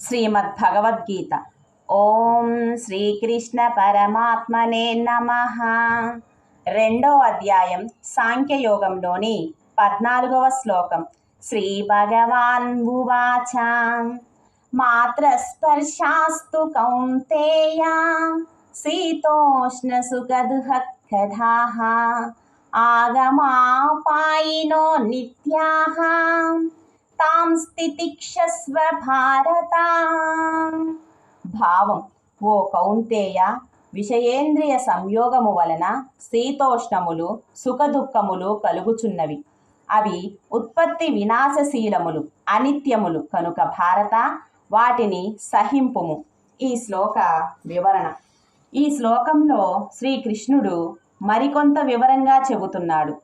శ్రీమద్భగవద్గీత ఓం శ్రీకృష్ణ పరమాత్మనే నమ రెండో అధ్యాయం సాంఖ్యయోగంలోని పద్నాలుగవ శ్లోకం శ్రీ భగవాన్ ఉవాచ మాత్రస్పర్శాస్తు కౌంతేయ శీతోష్ణ సుఖదుఃఖదాః ఆగమాపాయినో నిత్యాః తాం స్థితిక్షస్వ భారత. భావం ఓ కౌంతేయ విషయేంద్రియ సంయోగము వలన శీతోష్ణములు సుఖదుఖములు కలుగుచున్నవి. అవి ఉత్పత్తి వినాశశీలములు అనిత్యములు కనుక భారత వాటిని సహింపుము. ఈ శ్లోక వివరణ. ఈ శ్లోకంలో శ్రీకృష్ణుడు మరికొంత వివరంగా చెబుతున్నాడు.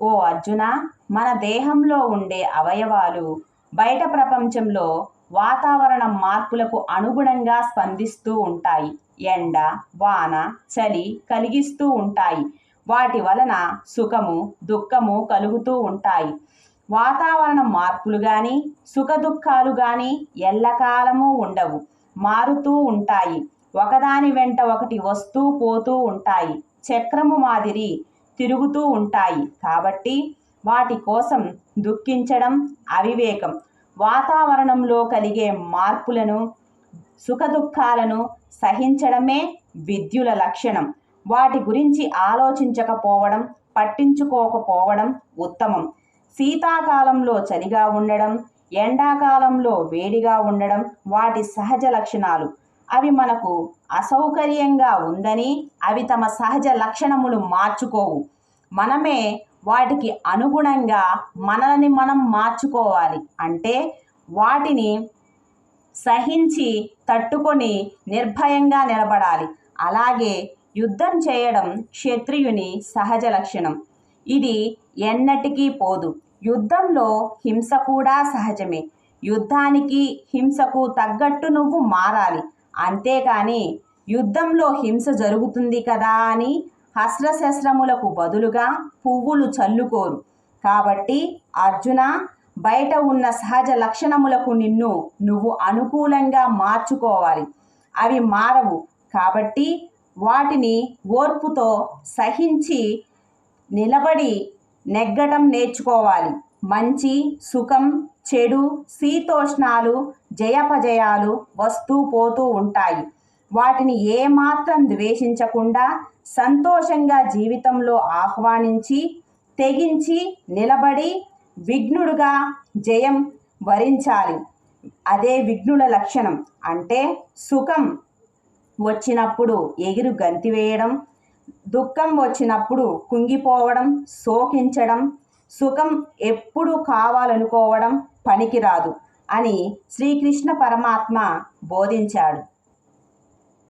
ఓ అర్జున మన దేహంలో ఉండే అవయవాలు బయట ప్రపంచంలో వాతావరణం మార్పులకు అనుగుణంగా స్పందిస్తూ ఉంటాయి. ఎండ వాన చలి కలిగిస్తూ ఉంటాయి. వాటి వలన సుఖము దుఃఖము కలుగుతూ ఉంటాయి. వాతావరణం మార్పులు కానీ సుఖ దుఃఖాలు కానీ ఎల్లకాలము ఉండవు. మారుతూ ఉంటాయి. ఒకదాని వెంట ఒకటి వస్తూ పోతూ ఉంటాయి. చక్రము మాదిరి తిరుగుతూ ఉంటాయి. కాబట్టి వాటి కోసం దుఃఖించడం అవివేకం. వాతావరణంలో కలిగే మార్పులను సుఖదుఖాలను సహించడమే విద్యుల లక్షణం. వాటి గురించి ఆలోచించకపోవడం పట్టించుకోకపోవడం ఉత్తమం. శీతాకాలంలో చలిగా ఉండడం ఎండాకాలంలో వేడిగా ఉండడం వాటి సహజ లక్షణాలు. అవి మనకు అసౌకర్యంగా ఉందని అవి తమ సహజ లక్షణములు మార్చుకోవు. మనమే వాటికి అనుగుణంగా మనల్ని మనం మార్చుకోవాలి. అంటే వాటిని సహించి తట్టుకొని నిర్భయంగా నిలబడాలి. అలాగే యుద్ధం చేయడం క్షత్రియుని సహజ లక్షణం. ఇది ఎన్నటికీ పోదు. యుద్ధంలో హింస కూడా సహజమే. యుద్ధానికి హింసకు తగ్గట్టు నువ్వు మారాలి. అంతేకాని యుద్ధంలో హింస జరుగుతుంది కదా అని హస్రశస్త్రములకు బదులుగా పువ్వులు చల్లుకోరు. కాబట్టి అర్జున బయట ఉన్న సహజ లక్షణములకు నిన్ను నువ్వు అనుకూలంగా మార్చుకోవాలి. అవి మారవు. కాబట్టి వాటిని ఓర్పుతో సహించి నిలబడి నెగ్గటం నేర్చుకోవాలి. మంచి సుఖం చెడు శీతోష్ణాలు జయపజయాలు వస్తూ పోతూ ఉంటాయి. వాటిని ఏమాత్రం ద్వేషించకుండా సంతోషంగా జీవితంలో ఆహ్వానించి తెగించి నిలబడి విఘ్నుడుగా జయం వరించాలి. అదే విఘ్నుల లక్షణం. అంటే సుఖం వచ్చినప్పుడు ఎగిరు గంతివేయడం దుఃఖం వచ్చినప్పుడు కుంగిపోవడం శోకించడం సుఖం ఎప్పుడు కావాలనుకోవడం పనికిరాదు అని శ్రీకృష్ణ పరమాత్మ బోధించాడు.